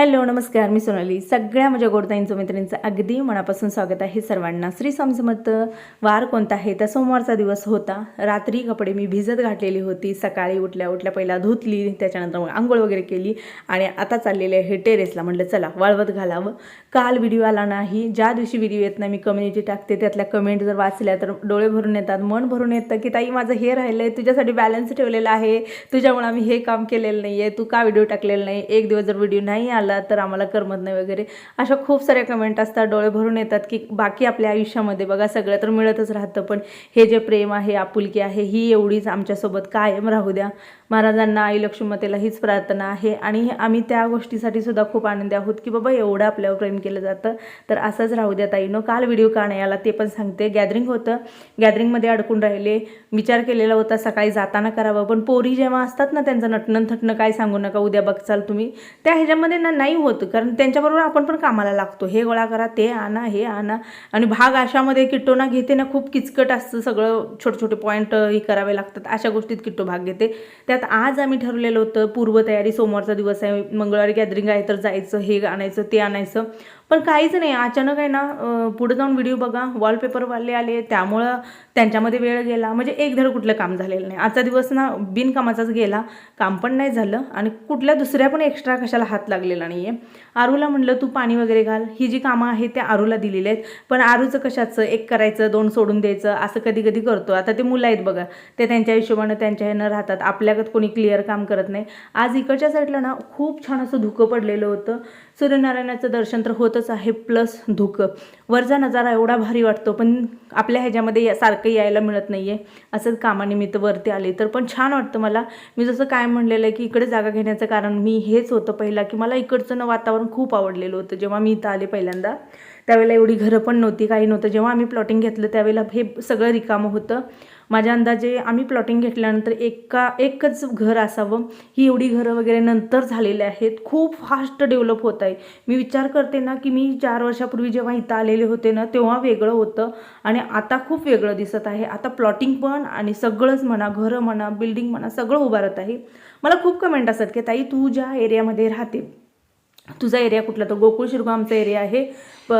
Hello नमस्कार मी सोनाली. सगळ्या माझ्या गोडताईंचं मैत्रिणींचं अगदी मनापासून स्वागत आहे सर्वांना. श्री समजमत समर्थ वार कोणता आहे? तर सोमवारचा दिवस होता. रात्री कपडे मी भिजत घातलेली होती. सकाळी उठल्या उठल्या पहिला धुतली त्याच्यानंतर मग आंघोळ वगैरे केली. आणि आता चाललेले आहे टेरेसला. म्हटलं चला वाळवत घालावं. काल व्हिडिओ आला नाही. ज्या दिवशी व्हिडिओ येत नाही मी कम्युनिटी टाकते. त्यातल्या कमेंट जर वाचल्या तर डोळे भरून येतात मन भरून येतं की ताई माझं हे राहिलं आहे तुझ्यासाठी बॅलन्स ठेवलेला आहे. तुझ्यामुळे आम्ही हे काम केलेलं नाही आहे तू का व्हिडिओ टाकलेला नाही? एक दिवस जर व्हिडिओ नाही आला तर आम्हाला करमत नाही वगैरे. अशा खूप साऱ्या कमेंट असतात डोळे भरून येतात की बाकी आपल्या आयुष्यामध्ये बघा सगळं तर मिळतच राहतं. पण हे जे प्रेम आहे आपुलकी आहे ही एवढीच आमच्यासोबत कायम राहू द्या. महाराजांना आई लक्ष्मीतेला हीच प्रार्थना आहे. आणि आम्ही त्या गोष्टीसाठी सुद्धा खूप आनंदी आहोत की बाबा एवढं आपल्यावर प्रेम केलं जातं. तर असंच राहू द्या ताईनो काल व्हिडिओ का नाही आला ते पण सांगते. गॅदरिंग होतं. गॅदरिंगमध्ये अडकून राहिले. विचार केलेला होता सकाळी जाताना करावं. पण पोरी जेव्हा असतात ना त्यांचं नटणं थटणं काय सांगू नका. उद्या बघचाल तुम्ही. त्या ह्याच्यामध्ये ना नाही होत कारण त्यांच्याबरोबर आपण पण कामाला लागतो. हे गोळा करा ते आणा हे आणा. आणि भाग अशामध्ये किट्टोना घेते ना खूप किचकट असतं सगळं. छोटे छोटे पॉईंट हे करावे लागतात. अशा गोष्टीत किट्टो भाग घेते. त्यात आज आम्ही ठरवलेलं होतं पूर्वतयारी सोमवारचा दिवस आहे. मंगळवारी गॅदरिंग आहे तर जायचं हे आणायचं ते आणायचं. पण काहीच नाही. अचानक आहे ना पुढे जाऊन व्हिडिओ बघा. वॉलपेपरवाले आले. त्यामुळं त्यांच्यामध्ये वेळ गेला. म्हणजे एक धड कुठलं काम झालेलं नाही. आजचा दिवस ना बिनकामाचाच गेला. काम पण नाही झालं. आणि कुठल्या दुसऱ्या पण एक्स्ट्रा कशाला हात लागलेला नाही आहे आरूला म्हणलं तू पाणी वगैरे घाल. ही जी कामं आहेत त्या आरूला दिलेली आहेत. पण आरूचं कशाचं? एक करायचं दोन सोडून द्यायचं. असं कधी कधी करतो. आता ते मुलं आहेत बघा. ते त्यांच्या हिशोबानं त्यांच्या ह्यानं राहतात. आपल्यागत कोणी क्लिअर काम करत नाही. आज इकडच्या साईडला ना खूप छान असं धुकं पडलेलं होतं. सूर्यनारायणाचं दर्शन तर होतच आहे प्लस धुकं. वरचा नजारा एवढा भारी वाटतो पण आपल्या ह्याच्यामध्ये या- सारखं यायला मिळत नाही आहे असंच कामानिमित्त वरती आले तर. पण छान वाटतं मला. मी जसं काय म्हणलेलं आहे की इकडे जागा घेण्याचं कारण मी हेच होतं पहिला की मला इकडचं ना वातावरण खूप आवडलेलं होतं. जेव्हा मी इथं आले पहिल्यांदा त्यावेळेला एवढी घरं पण नव्हती काही नव्हतं. जेव्हा आम्ही प्लॉटिंग घेतलं त्यावेळेला हे सगळं रिकामं होतं. माझ्या अंदाजे आम्ही प्लॉटिंग घेतल्यानंतर एका एकच घर असावं. ही एवढी घरं वगैरे नंतर झालेले आहेत. खूप फास्ट डेव्हलप होत आहे. मी विचार करते ना की मी चार वर्षापूर्वी जेव्हा इथं आलेले होते ना तेव्हा वेगळं होतं. आणि आता खूप वेगळं दिसत आहे. आता प्लॉटिंग पण आणि सगळंच म्हणा घरं म्हणा बिल्डिंग म्हणा सगळं उभारत आहे. मला खूप कमेंट असतात की ताई तू ज्या एरियामध्ये राहते तुझा एरिया कुठला? तर गोकुळ शिरगाव आमचा एरिया आहे. प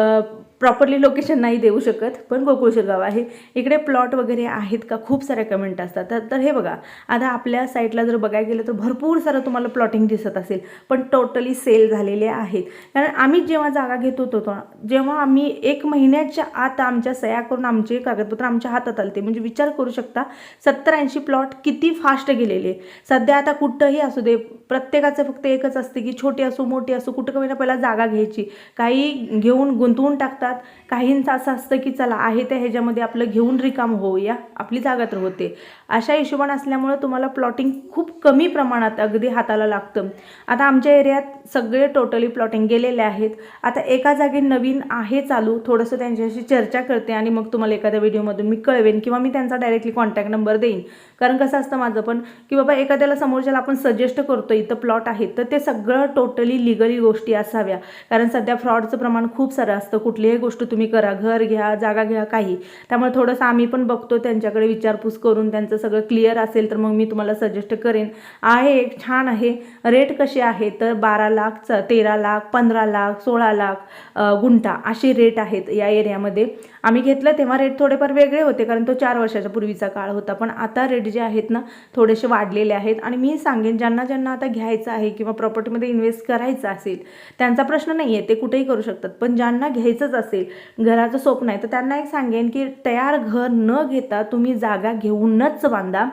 प्रॉपरली लोकेशन नाही देऊ शकत पण गोकुळ गाव आहे. इकडे प्लॉट वगैरे आहेत का? खूप साऱ्या कमेंट असतात. तर तर हे बघा आता आपल्या साईडला जर बघायला गेलं तर भरपूर सारं तुम्हाला प्लॉटिंग दिसत असेल पण टोटली सेल झालेले आहेत. कारण आम्ही जेव्हा जागा घेत होतो जेव्हा आम्ही एक महिन्याच्या आत आमच्या सह्या करून आमचे कागदपत्र आमच्या हातात आलते. म्हणजे विचार करू शकता सत्तर ऐंशी प्लॉट किती फास्ट गेलेले. सध्या आता कुठंही असू दे प्रत्येकाचं फक्त एकच असते की छोटी असो मोठी असो कुठं कमी ना पहिला जागा घ्यायची. काही घेऊन गुंतवून टाकतात. काहींचं असं असतं की चला आहे त्या ह्याच्यामध्ये आपलं घेऊन रिकाम होऊया आपली जागा तर होते. अशा हिशोबानं असल्यामुळं तुम्हाला प्लॉटिंग खूप कमी प्रमाणात अगदी हाताला लागतं. आता आमच्या एरियात सगळे टोटली प्लॉटिंग गेलेले आहेत. आता एका जागी नवीन आहे चालू थोडंसं त्यांच्याशी चर्चा करते आणि मग तुम्हाला एखाद्या व्हिडिओमधून मी कळवेन किंवा मी त्यांचा डायरेक्टली कॉन्टॅक्ट नंबर देईन. कारण कसं असतं माझं पण की बाबा एखाद्याला समोरच्याला आपण सजेस्ट करतो इथं प्लॉट आहे तर ते सगळं टोटली लिगली गोष्टी असाव्या. कारण सध्या फ्रॉडचं प्रमाण खूप सारं असतं कुठलीही गोष्ट तुम्ही तुम्ही करा घर घ्या जागा घ्या काही. त्यामुळे थोडंसं आम्ही पण बघतो त्यांच्याकडे विचारपूस करून त्यांचं सगळं क्लिअर असेल तर मग मी तुम्हाला सजेस्ट करेन. आहे एक छान आहे. रेट कसे आहे तर बारा लाख च तेरा लाख पंधरा लाख सोळा लाख गुंठा असे रेट आहेत या एरियामध्ये आम्ही घेतलं तेव्हा रेट थोडेफार वेगळे होते कारण तो चार वर्षाच्या पूर्वीचा काळ होता. पण आता रेट जे आहेत ना थोडेसे वाढलेले आहेत. आणि मी सांगेन ज्यांना ज्यांना आता घ्यायचं आहे किंवा प्रॉपर्टीमध्ये इन्व्हेस्ट करायचं असेल त्यांचा प्रश्न नाही आहे ते कुठेही करू शकतात. पण ज्यांना घ्यायचंच असेल घराचं स्वप्न आहे. तर त्यांना एक सांगेन की तयार घर न घेता तुम्ही जागा घेऊनच बांधा.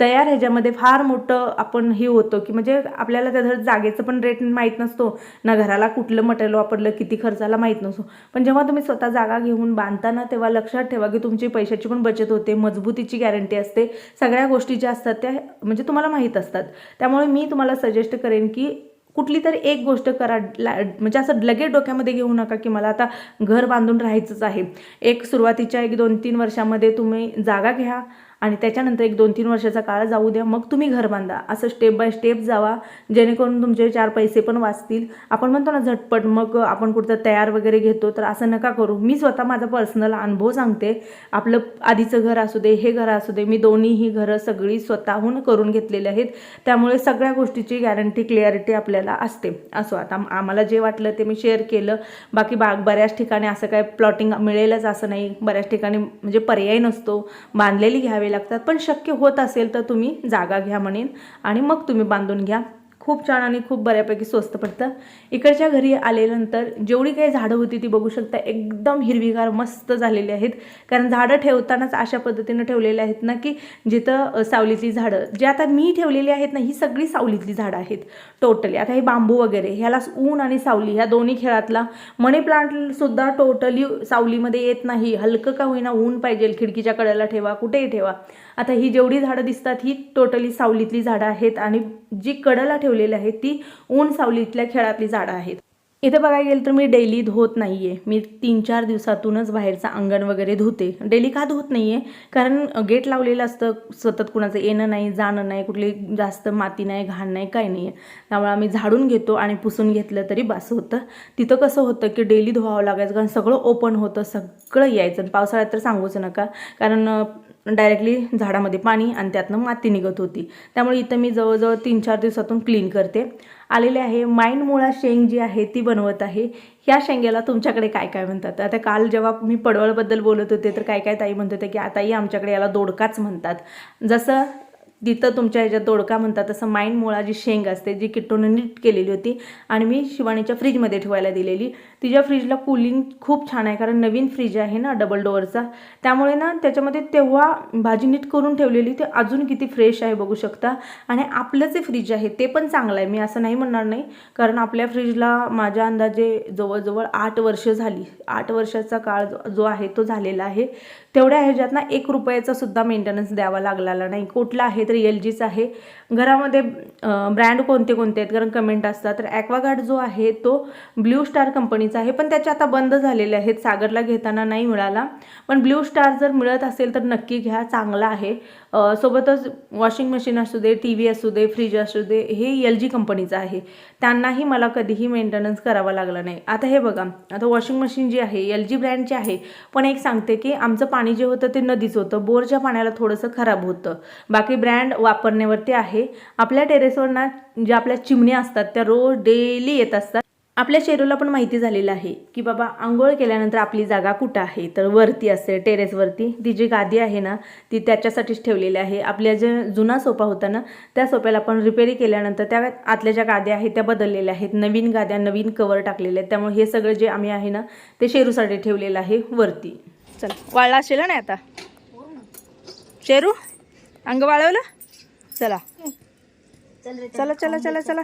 तयार ह्याच्यामध्ये फार मोठं आपण हे होतं की म्हणजे आपल्याला त्या जागेचं पण रेट माहीत नसतो. ना घराला कुठलं मटेरियल वापरलं किती खर्चाला माहीत नसतो. पण जेव्हा तुम्ही स्वतः जागा घेऊन बांधताना तेव्हा लक्षात ठेवा की तुमची पैशाची पण बचत होते मजबूतीची गॅरंटी असते. सगळ्या गोष्टी ज्या असतात त्या म्हणजे तुम्हाला माहीत असतात. त्यामुळे मी तुम्हाला सजेस्ट करेन की कुठली तरी एक गोष्ट करा ला म्हणजे असं लगेच डोक्यामध्ये घेऊ नका की मला आता घर बांधून राहायचंच आहे. एक सुरुवातीच्या एक दोन तीन वर्षामध्ये तुम्ही जागा घ्या आणि त्याच्यानंतर एक दोन तीन वर्षाचा काळ जाऊ द्या मग तुम्ही घर बांधा. असं स्टेप बाय स्टेप जावा. जेणेकरून तुमचे चार पैसे पण वाचतील. आपण म्हणतो ना झटपट मग आपण कुठं तयार वगैरे घेतो तर असं नका करू. मी स्वतः माझा पर्सनल अनुभव सांगते. आपलं आधीचं घर असू दे हे घर असू दे मी दोन्हीही घरं सगळी स्वतःहून करून घेतलेली आहेत. त्यामुळे सगळ्या गोष्टीची गॅरंटी क्लिअरिटी आपल्याला असते. असो आता आम्हाला जे वाटलं ते मी शेअर केलं. बाकी बाग बऱ्याच ठिकाणी असं काय प्लॉटिंग मिळेलच असं नाही. बऱ्याच ठिकाणी म्हणजे पर्याय नसतो. बांधलेली घ्यावी लागतात. पण शक्य होत असेल तर तुम्ही जागा घ्या म्हणेन आणि मग तुम्ही बांधून घ्या. खूप छान आणि खूप बऱ्यापैकी स्वस्त पडतं. इकडच्या घरी आल्यानंतर जेवढी काही झाडं होती ती बघू शकता एकदम हिरवीगार मस्त झालेली आहेत. कारण झाडं ठेवतानाच अशा पद्धतीनं ठेवलेली आहेत ना की जिथं सावलीतली झाडं जे आता मी ठेवलेली आहेत ना ही सगळी सावलीतली झाडं आहेत. टोटली आता हे बांबू वगैरे ह्याला ऊन आणि सावली ह्या दोन्ही खेळातला मनी प्लांटसुद्धा टोटली सावलीमध्ये येत नाही. हलकं का होईना ऊन पाहिजे खिडकीच्या कडेला ठेवा कुठेही ठेवा. आता ही जेवढी झाडं दिसतात ही टोटली सावलीतली झाडं आहेत आणि जी कडला ठेवलेली आहेत ती ऊन सावलीतल्या खेळातली झाडं आहेत. इथे बघायला गेलं तर मी डेली धुवत नाही आहे मी तीन चार दिवसातूनच बाहेरचं अंगण वगैरे धुते. डेली का धुवत नाही आहे कारण गेट लावलेलं असतं सतत कुणाचं येणं नाही जाणं नाही कुठली जास्त माती नाही घाण नाही काही नाही आहे त्यामुळे आम्ही झाडून घेतो आणि पुसून घेतलं तरी बस होतं. तिथं कसं होतं की डेली धुवावं लागायचं कारण सगळं ओपन होतं सगळं यायचं. पावसाळ्यात तर सांगूच नका. कारण डायरेक्टली झाडामध्ये पाणी आणि त्यातनं माती निघत होती. त्यामुळे इथं मी जवळजवळ तीन चार दिवसातून क्लीन करते. आलेले आहे माइंड मुळा शेंग जी आहे ती बनवत आहे. ह्या शेंग्याला तुमच्याकडे काय काय म्हणतात? आता काल जेव्हा मी पडवळबद्दल बोलत होते तर काय काय ताई म्हणत होते की आताही आमच्याकडे याला दोडकाच म्हणतात. जसं तिथं तुमच्या ह्याच्यात दोडका म्हणतात तसं माईंड मुळा जी शेंग असते जी किट्टोनं नीट केलेली होती आणि मी शिवानीच्या फ्रीजमध्ये ठेवायला दिलेली. तिच्या फ्रीजला कूलिंग खूप छान आहे कारण नवीन फ्रीज आहे ना डबल डोअरचा त्यामुळे ना त्याच्यामध्ये तेव्हा भाजी नीट करून ठेवलेली ते अजून किती फ्रेश आहे बघू शकता. आणि आपलं जे फ्रीज आहे ते पण चांगलं आहे. मी असं नाही म्हणणार नाही कारण आपल्या फ्रीजला माझ्या अंदाजे जवळजवळ आठ वर्ष झाली. आठ वर्षाचा काळ जो आहे तो झालेला आहे. तेवढ्या ह्याच्यात ना एक रुपयाचा सुद्धा मेंटेनन्स द्यावा लागलेला नाही. कुठला आहे तर एल जीचा आहे. घरामध्ये ब्रँड कोणते कोणते आहेत? कारण कमेंट असतात. तर ॲक्वागार्ड जो आहे तो ब्ल्यू स्टार कंपनीचा आहे. पण त्याच्या आता बंद झालेले आहेत. सागरला घेताना नाही मिळाला. पण ब्ल्यू स्टार जर मिळत असेल तर नक्की घ्या. चांगला आहे. सोबतच वॉशिंग मशीन असू दे टी व्ही असू दे फ्रीज असू दे हे एल जी कंपनीचं आहे. त्यांनाही मला कधीही मेंटेनन्स करावा लागला नाही. आता हे बघा. आता वॉशिंग मशीन जी आहे एल जी ब्रँडची आहे. पण एक सांगते की आमचं पाणी जे होतं ते नदीच होतं. बोरच्या पाण्याला थोडंसं खराब होतं. बाकी ब्रँड वापरण्यावरती आहे. आपल्या टेरेसवर ना ज्या आपल्या चिमण्या असतात त्या रोज डेली येत असतात. आपल्या शेरूला पण माहिती झालेलं आहे की बाबा आंघोळ केल्यानंतर आपली जागा कुठं आहे? तर वरती असते टेरेसवरती. ती जी गादी आहे ना ती त्याच्यासाठीच ठेवलेली आहे. आपल्या जे जुना सोफा होता ना त्या सोफ्याला आपण रिपेरी केल्यानंतर त्या आतल्या ज्या गाद्या आहेत त्या बदललेल्या आहेत. नवीन गाद्या नवीन कवर टाकलेल्या आहेत. त्यामुळे हे सगळं जे आम्ही आहे ना ते शेरूसाठी ठेवलेलं आहे वरती. चल वाळला असेल ना आता. शेरू अंग वाळवलं? चला. चला चला चला. चला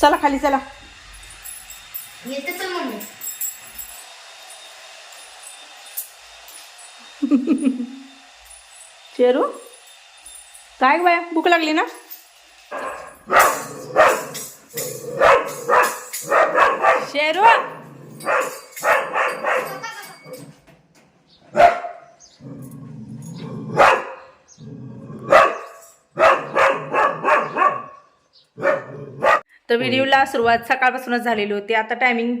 चला खाली चला. शेरू? काय बाया भूक लागली ना? शेरू तर व्हिडिओला सुरुवात सकाळपासूनच झालेली होती. आता टायमिंग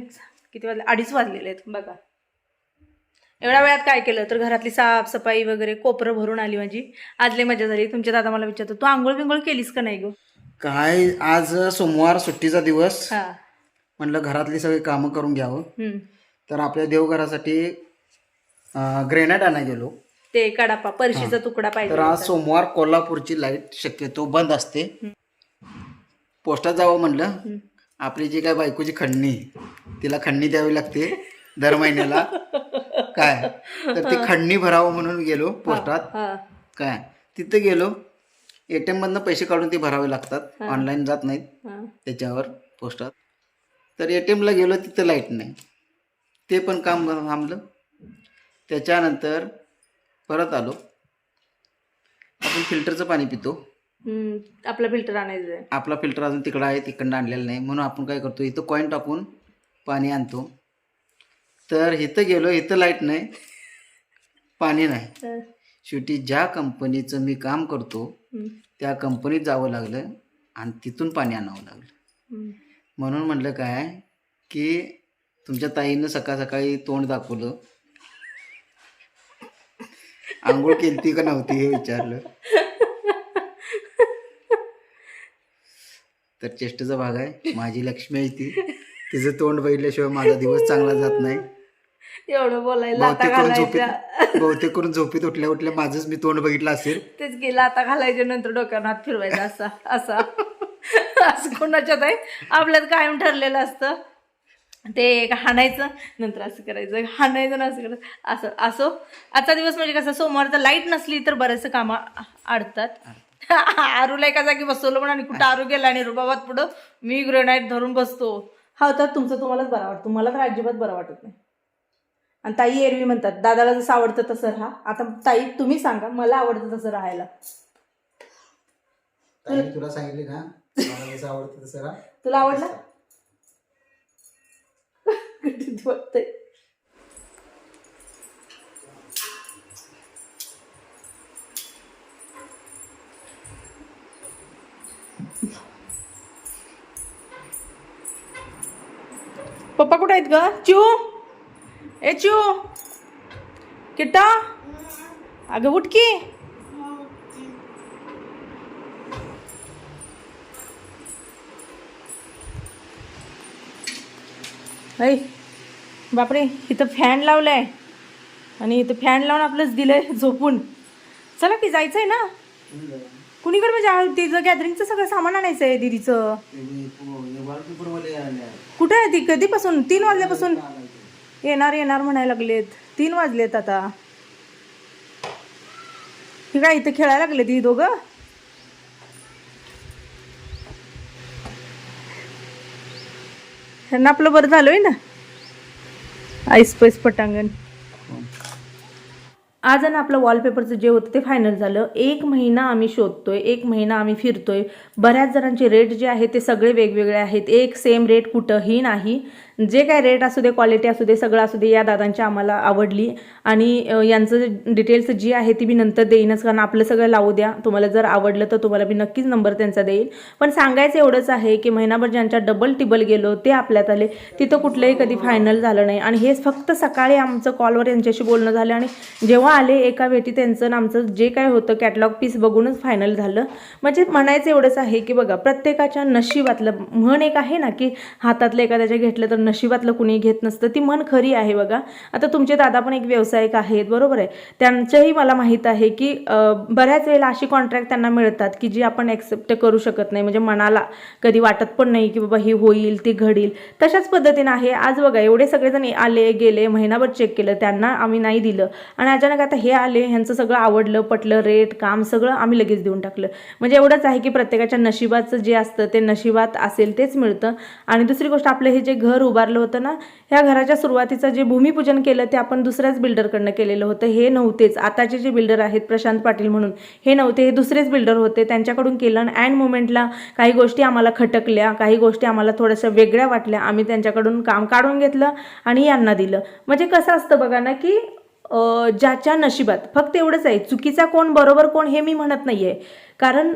किती वाजले? अडीच वाजलेले आहेत. बघा. एवढ्या वेळात काय केलं? तर घरातली साफसफाई वगैरे कोपरं भरून आली माझी. आजले मजा झाली. तुमच्या दादा मला विचारतो तू आंघोळ बिंघोळ केलीस का नाही गो? काय? आज सोमवार सुट्टीचा दिवस. म्हटलं घरातली सगळी कामं करून घ्यावं. हम्म. तर आपल्या देवघरासाठी ग्रेनाइट आणायला गेलो. ते कडापा परशीचा तुकडा पाहिजे तर आज होता. सोमवार कोल्हापूरची लाइट शक्यतो बंद असते. पोस्टात जावं म्हणलं. आपली जी काय बायकोची खंडणी तिला खंडणी द्यावी लागते दर महिन्याला. काय? तर ती खंडणी भरावं म्हणून गेलो पोस्टात. हा. काय? तिथं गेलो. एटीएम मधनं पैसे काढून ते भरावे लागतात. ऑनलाईन जात नाहीत. हा. त्याच्यावर पोस्टात. तर ए टी एमला गेलो तिथं लाइट नाही. ते पण काम थांबलं. त्याच्यानंतर परत आलो. आपण फिल्टरचं पाणी पितो. आपला फिल्टर आणायचं आहे. आपला फिल्टर अजून तिकडं आहे तिकडनं आणलेलं नाही. म्हणून आपण काय करतो इथं कॉईन टाकून पाणी आणतो. तर इथं गेलो इथं लाइट नाही. पाणी नाही. शेवटी ज्या कंपनीचं मी काम करतो त्या कंपनीत जावं लागलं आणि तिथून पाणी आणावं लागलं. म्हणून म्हटलं काय की तुमच्या ताईनं सकाळ सकाळी तोंड दाखवलं. आंघोळ केलती का नव्हती हे विचारलं. तर चेष्टेचा भाग आहे माझी लक्ष्मी आहे ती. तिचं तोंड बघितल्याशिवाय माझा दिवस चांगला जात नाही. एवढं बोलायला बहुतेक करून झोपीत बहुतेक करून झोपीत उठल्या उठल्या माझंच मी तोंड बघितलं असेल. तेच गेला आता घालायच्या नंतर डोक्यावर हात फिरवायचा असा असा. असं कोणाच्यात आहे आपल्यात कायम ठरलेलं असतं. ते एक हाणायचं नंतर असं करायचं हाणायचं ना असं करायचं. असं असो. आजचा दिवस म्हणजे कसं सोमवारचं लाइट नसली तर बरेचसे कामं अडतात. आरूला एका जागी बसवलं पण आणि कुठं आरू गेला आणि रुबाबात पुढं मी ग्रेनाईट धरून बसतो. हा तर तुमचं तुम्हालाच बरं वाटतं. मला तर अजिबात बरं वाटत नाही. आणि ताई एरवी म्हणतात दादाला जसं आवडतं तसं राहा. आता ताई तुम्ही सांगा मला आवडतं तसं राहायला. तुला सांगितले का? मला जसं आवडतं तसं राहा. तुला आवडला? पप्पा कुठे आहेत ग? चू ए चू किट्टा? अगं उठकी ऐ बापरे इथं फॅन लावलाय. आणि इथं फॅन लावून आपलंच दिलंय झोपून. चला की जायचं आहे ना? कुणीकडे म्हणजे तिचं गॅदरिंगचं सगळं सामान आणायचं आहे दिदीचं? कुठं आहे. कुठे आहे ती? कधीपासून? तीन वाजल्यापासून? येणार येणार म्हणायला लागलेत. तीन वाजलेत आता. ठीक काय इथं खेळायला लागले ती दोघं? त्यांना आपलं बरं झालोय ना? आईस पैस पटांगण. आज आणि आपलं वॉलपेपरचं जे होतं ते फायनल झालं. एक महिना आम्ही शोधतोय एक महिना आम्ही फिरतोय. बऱ्याच जणांचे रेट जे आहेत ते सगळे वेगवेगळे आहेत. एक सेम रेट कुठंही नाही. जे काय रेट असू दे क्वालिटी असू दे सगळं असू दे या दादांची आम्हाला आवडली. आणि यांचं डिटेल्स जी आहे ती मी नंतर देईनच कारण आपलं सगळं लावू द्या. तुम्हाला जर आवडलं तर तुम्हाला मी नक्कीच नंबर त्यांचा देईन पण सांगायचं एवढंच आहे की महिनाभर ज्यांच्या डबल टिबल गेलो ते आपल्यात आले. तिथं कुठलंही कधी फायनल झालं नाही. आणि हेच फक्त सकाळी आमचं कॉलवर यांच्याशी बोलणं झालं आणि जेव्हा आले एका वेटी त्यांचं आमचं जे काय होतं कॅटलॉग पीस बघूनच फायनल झालं. म्हणजे म्हणायचं एवढंच आहे की बघा प्रत्येकाच्या नशिबातलं म्हण एक आहे ना की हातातलं एखाद्याच्या घेतलं तर नशिबातलं कुणी घेत नसतं. ती म्हण खरी आहे बघा. आता तुमचे दादा पण एक व्यावसायिक आहेत बरोबर आहे? त्यांचंही मला माहीत आहे की बऱ्याच वेळेला अशी कॉन्ट्रॅक्ट त्यांना मिळतात की जी आपण ॲक्सेप्ट करू शकत नाही. म्हणजे मनाला कधी वाटत पण नाही की बाबा ही होईल ती घडील. तशाच पद्धतीनं आहे. आज बघा एवढे सगळेजण आले गेले महिनाभर चेक केलं. त्यांना आम्ही नाही दिलं. आणि अचानक आता हे आले ह्यांचं सगळं आवडलं पटलं रेट काम सगळं आम्ही लगेच देऊन टाकलं. म्हणजे एवढंच आहे की प्रत्येकाच्या नशिबाचं जे असतं ते नशिबात असेल तेच मिळतं. आणि दुसरी गोष्ट आपलं हे जे घर उभारलं होतं ना ह्या घराच्या सुरुवातीचं जे भूमिपूजन केलं ते आपण दुसऱ्याच बिल्डरकडनं केलेलं होतं. हे नव्हतेच. आताचे जे बिल्डर आहेत प्रशांत पाटील म्हणून हे नव्हते. हे दुसरेच बिल्डर होते. त्यांच्याकडून केलं आणि अँड मुमेंटला काही गोष्टी आम्हाला खटकल्या काही गोष्टी आम्हाला थोड्याशा वेगळ्या वाटल्या. आम्ही त्यांच्याकडून काम काढून घेतलं आणि यांना दिलं. म्हणजे कसं असतं बघा ना की ज्याच्या नशिबात फक्त एवढंच आहे. चुकीचा कोण बरोबर कोण हे मी म्हणत नाही आहे कारण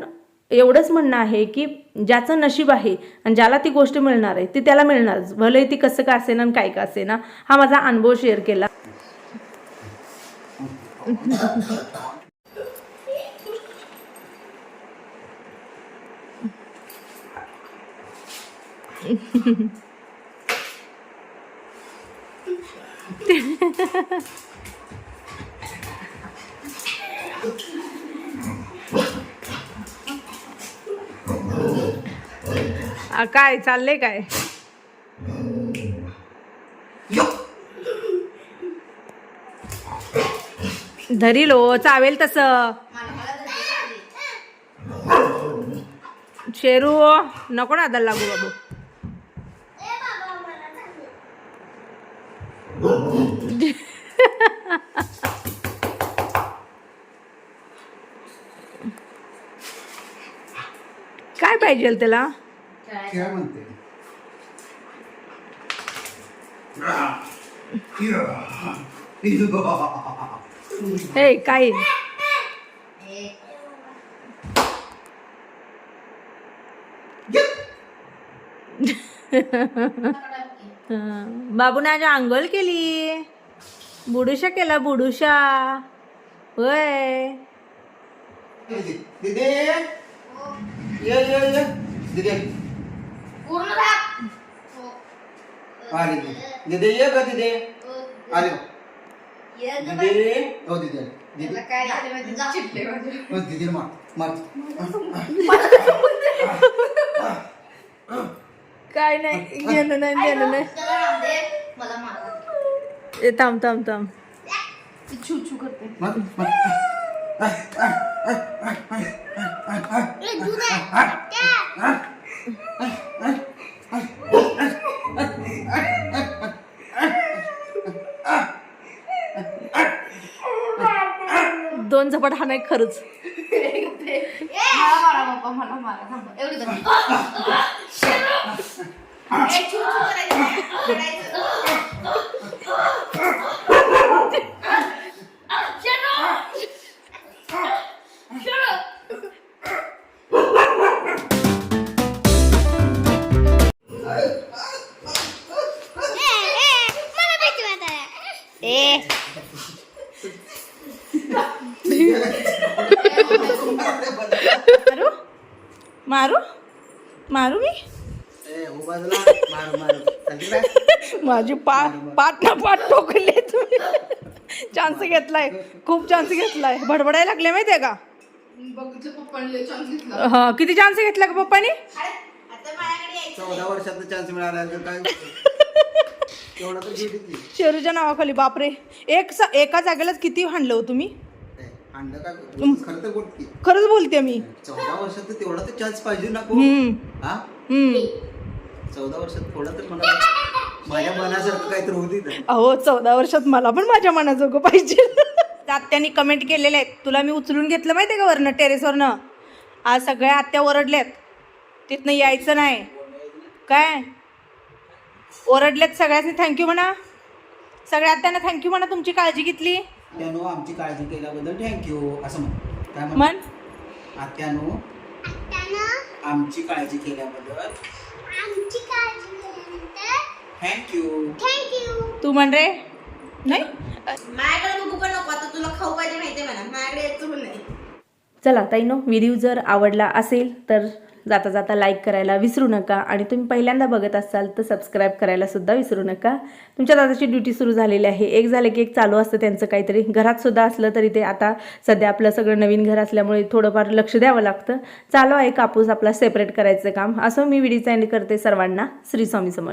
एवढंच म्हणणं आहे की ज्याचं नशीब आहे आणि ज्याला ती गोष्ट मिळणार आहे ती त्याला मिळणारच भले ती कसं का असेना आणि काय का असेना हा माझा अनुभव शेअर केला. आ, काय चाललंय काय? धरीलो चावेल तसं. शेरू नको ना आदल लागू बाबू. काय पाहिजे त्याला? काय म्हणते हे काय बाबूने आज आंघोळ केली. बुडुशा केला बुडुशा. होय. दिदे. ये ये ये. दिदे आले दिदे ये ग दिदे आले. दिदे हो दिदे दिदे काय झालं माहिती का? चिडले माझे. हो दिदे मार मार काय नाही गेलं नाही गेलं नाही मला मारा. ए, थांब थांब थांब ती छू छू करते मार मार ए, दूध आहे. दोन झपाट हा नाही खरंच. एवढी ए. मारू? मारू? मारू मी? हो माझी पा पाट ना ठोकले तुम्ही. चान्स घेतलाय. खूप चान्स घेतलाय. भडबडायला लागले माहितीये का. हा किती चान्स घेतला का पप्पानी. चौदा वर्षात चान्स मिळाला शेरूच्या नावाखाली बापरे. एक सा- एका जागेलाच किती हाणलं हो तुम्ही? खरंच बोलते मी. चौदा वर्षात तेवढा तर चान्स पाहिजे ना हा? चौदा वर्षात थोडा तर मला माझ्या मनासारखं काहीतरी होती अहो चौदा वर्षात मला पण माझ्या मनाजोगं पाहिजे. आत्यानी कमेंट केलेले आहेत. तुला मी उचलून घेतलं माहिती आहे का वरनं टेरेसवरनं? आज सगळ्या आत्या ओरडल्यात. तिथनं यायचं नाही. काय? ओरडल्यात सगळ्यांनी. थँक्यू म्हणा. सगळ्या आत्यांना थँक्यू म्हणा तुमची काळजी घेतली. त्यानो आमची काळजी केल्याबद्दल थँक्यू असं म्हण. काय म्हण? आत्यानो आमची काळजी केल्याबद्दल थँक्यू तू म्हण रे. नाही? माझ्याकडे बघू पण नको आता तुला खाऊ पाहिजे माहितीये मला. माझ्याकडे यायचं पण नाही. चला ताईनो व्हिडिओ जर आवडला असेल तर जाता जाता लाईक करायला विसरू नका. आणि तुम्ही पहिल्यांदा बघत असाल तर सबस्क्राईब करायलासुद्धा विसरू नका. तुमच्या दादाची ड्युटी सुरू झालेली आहे. एक झालं की एक चालू असतं त्यांचं काहीतरी. घरातसुद्धा असलं तरी ते आता सध्या आपलं सगळं नवीन घर असल्यामुळे थोडंफार लक्ष द्यावं लागतं. चालू आहे कापूस आपला सेपरेट करायचं काम. असं मी व्हिडिओ एंड करते सर्वांना. श्री स्वामी समर्थ.